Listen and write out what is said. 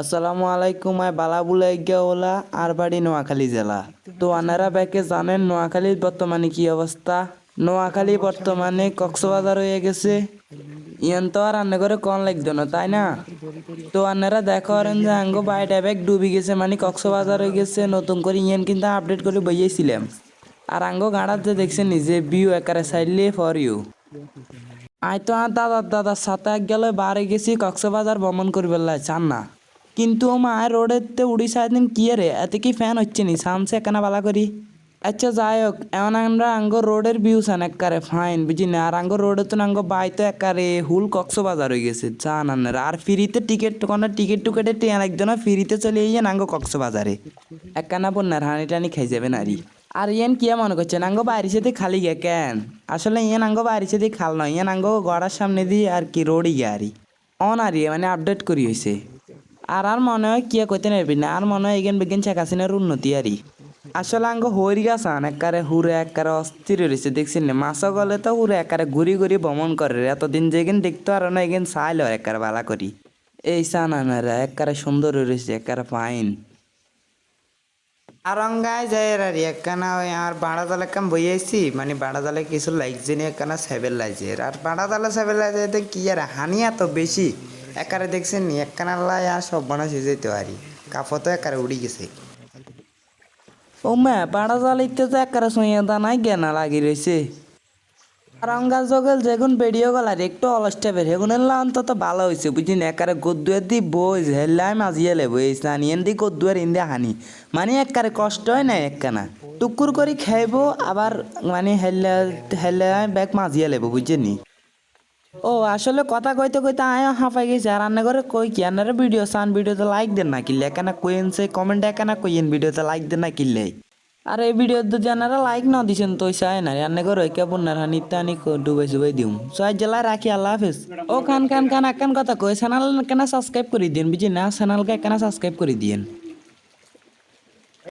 আসসালামু আলাইকুম I বালাবুলাই OLA, আর বাড়ি নোয়াখালী জেলা। তো আনারা ব্যাকে জানেন, নোয়াখালীর বর্তমানে কি অবস্থা? নোয়াখালী বর্তমানে কক্সবাজার হয়ে গেছে। ইয়ান তো আর রান্না করে কন লাগতো না, তাই না? তো আনারা দেখা করেন যে, আঙ্গো বাইটা ব্যাগ ডুবি গেছে মানে কক্সবাজার হয়ে গেছে, নতুন করে ইয়ান কিন্তু আপডেট করে বইয়েছিলাম আর আঙ্গো গাড়াতে দেখছেন নিজে বিউ একারে সাইডলে ফর ইউ আই তো আর দাদার দাদার সাথে এক গেলে বারে গেছি, কক্সবাজার ভ্রমণ করবে চান না। কিন্তু মায়ের রোডেতে উড়িষ্যা দিন কি রে এতে কি ফ্যান হচ্ছে নি? সামসে কেনা বালা করি? আচ্ছা যাই হোক এমন আমরা আঙ্গ রোডের ভিউ সান এককারে। ফাইন বুঝি না? আর আঙ্গ রোডে তো আঙ্গ বাইতো একারে হুল কক্সবাজার হয়ে গেছে, জান আন্নারা আর ফ্রিতে টিকিট, কোনো টিকিট টুকেটে টিয়ান একজন ফ্রিতে চলে ইয়ে আঙ্গ কক্সবাজারে। একখানা বন্যার হানি টানি খাই যাবে নারী আর ইয়ান কি মনে করছেন? আঙ্গ বাড়ি সাথে খালি গে কেন? আসলে ইয়ান আঙ্গ বাড়ি সাথে খাল নয়। ইয়ান আঙ্গ গড়ার সামনে দিয়ে আর কি রোডই গে আরি অন আর ইয়ে মানে আপডেট করি হয়েছে আর আর মনে হয় কিয়া কইতে নেবি না আর মনে হয় এগেন বেগেন শেখ হাসিনার উন্নতি আরি আসলে আঙ্গ হরি গাছ আন একারে হুরে একারে অস্থির রয়েছে দেখছেন না? মাসা গলে তো হুরে একারে ঘুরি ঘুরি ভ্রমণ করে এতদিন যেগেন দেখতে, আর না এগেন চাইল একারে বালা করি। এই সান আনারা একারে সুন্দর রয়েছে একারে ফাইন। আরঙ্গায় যায় আর একখানা ওই আর বাড়া জালে কাম বই আইছি মানে বাড়া জালে কিছু লাগছে নি একখানা সেভেল লাগছে। আর বাড়া জালে সেভেল লাগছে কি আর হানি এত বেশি। একারে দেখছেন নি? একখানা লাই আর সব বানাইছে যেতে পারি। কাপড় তো একারে উড়ি গেছে। ও মা বাড়া জালিতে তো একারে শুয়ে দানাই গেনা লাগি রয়েছে রঙ্গা জগল যেগুন বেরিয়ে গেল আর একটু অলস্টেপের হেগুন অন্তত ভালো হয়েছে বুঝিন একারে গদ্দুয়ার দি বই, হেল্লাই মাঝিয়ে লেবো, এই সানিয়েন দি গদ্দুয়ার ইন্দে হানি। মানে একারে কষ্ট হয় না একখানা। টুকুর করে খাইবো, আবার মানে হেল্লা হেল্লা ব্যাগ মাঝিয়ে লেবো বুঝছেনি ও, আসলে কথা কইতে কইতে আয় হাঁপাই গেছে। আর রান্না করে কই কি? আনারে ভিডিও সান ভিডিওতে লাইক দেন না কিনলে একানা কইন সে কমেন্ট একানা কইন ভিডিওতে লাইক দেন না কিনলে আর এই ভিডিও যদি আনারা লাইক না দিছেন, তো চাই না রান্না করে কে বন্যার হানি টানি ডুবাই চুবাই দিম ছয় জেলা রাখি, আল্লাহ হাফেজ। ও, খান খান খান একান কথা কই চ্যানেল কেন সাবস্ক্রাইব করে দিন বুঝি না? চ্যানেলকে কেন সাবস্ক্রাইব করে দিন